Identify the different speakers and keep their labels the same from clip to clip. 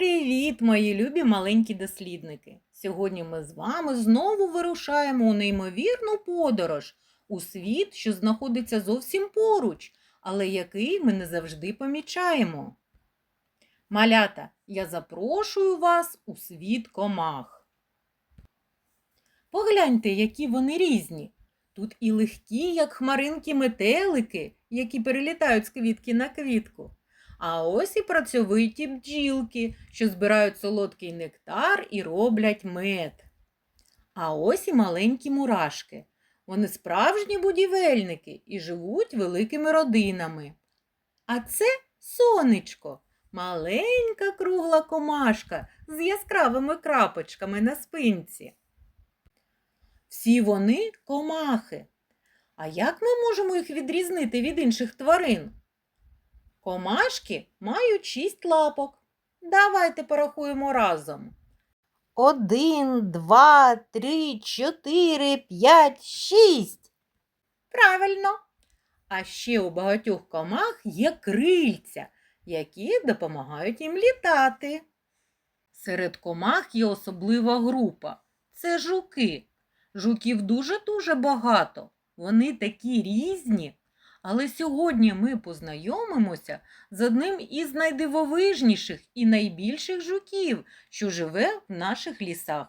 Speaker 1: Привіт, мої любі маленькі дослідники! Сьогодні ми з вами знову вирушаємо у неймовірну подорож у світ, що знаходиться зовсім поруч, але який ми не завжди помічаємо. Малята, я запрошую вас у світ комах. Погляньте, які вони різні. Тут і легкі, як хмаринки метелики, які перелітають з квітки на квітку. А ось і працьовиті бджілки, що збирають солодкий нектар і роблять мед. А ось і маленькі мурашки. Вони справжні будівельники і живуть великими родинами. А це сонечко, маленька кругла комашка з яскравими крапочками на спинці. Всі вони комахи. А як ми можемо їх відрізнити від інших тварин? Комашки мають шість лапок. Давайте порахуємо разом. Один, два, три, чотири, п'ять, шість. Правильно. А ще у багатьох комах є крильця, які допомагають їм літати. Серед комах є особлива група це жуки. Жуків дуже-дуже багато. Вони такі різні. Але сьогодні ми познайомимося з одним із найдивовижніших і найбільших жуків, що живе в наших лісах.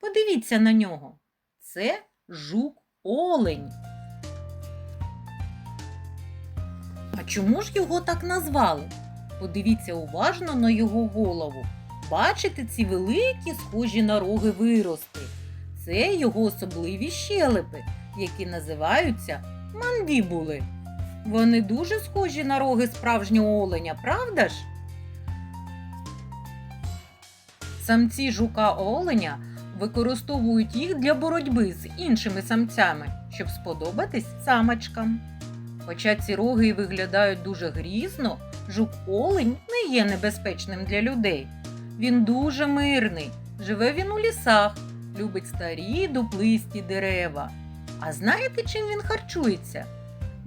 Speaker 1: Подивіться на нього. Це жук-олень. А чому ж його так назвали? Подивіться уважно на його голову. Бачите ці великі, схожі на роги вирости? Це його особливі щелепи, які називаються мандібули. Вони дуже схожі на роги справжнього оленя, правда ж? Самці жука оленя використовують їх для боротьби з іншими самцями, щоб сподобатись самочкам. Хоча ці роги і виглядають дуже грізно, жук олень не є небезпечним для людей. Він дуже мирний, живе він у лісах, любить старі дуплисті дерева. А знаєте, чим він харчується?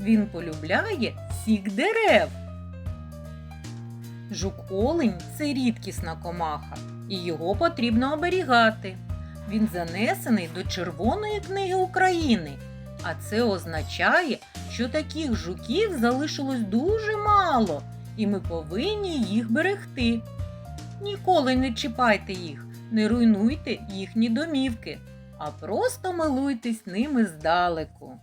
Speaker 1: Він полюбляє сік дерев. Жук-олень це рідкісна комаха, і його потрібно оберігати. Він занесений до Червоної книги України, а це означає, що таких жуків залишилось дуже мало, і ми повинні їх берегти. Ніколи не чіпайте їх, не руйнуйте їхні домівки, а просто милуйтесь ними здалеку.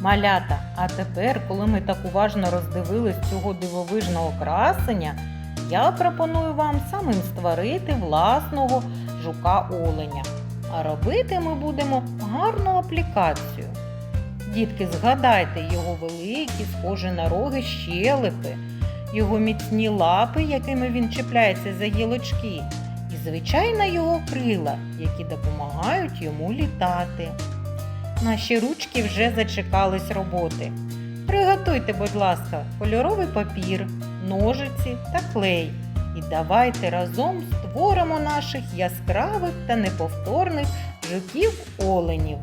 Speaker 1: Малята, а тепер, коли ми так уважно роздивились цього дивовижного красення, я пропоную вам самим створити власного жука-оленя. А робити ми будемо гарну аплікацію. Дітки, згадайте його великі, схожі на роги щелепи, його міцні лапи, якими він чіпляється за гілочки, і, звичайно, його крила, які допомагають йому літати. Наші ручки вже зачекались роботи. Приготуйте, будь ласка, кольоровий папір, ножиці та клей. І давайте разом створимо наших яскравих та неповторних жуків-оленів.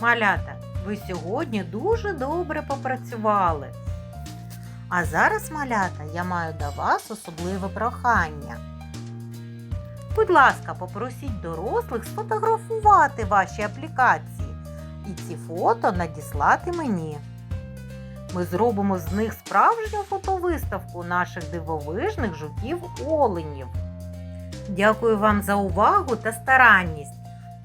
Speaker 1: Малята, ви сьогодні дуже добре попрацювали. А зараз, малята, я маю до вас особливе прохання. Будь ласка, попросіть дорослих сфотографувати ваші аплікації і ці фото надіслати мені. Ми зробимо з них справжню фотовиставку наших дивовижних жуків-оленів. Дякую вам за увагу та старанність.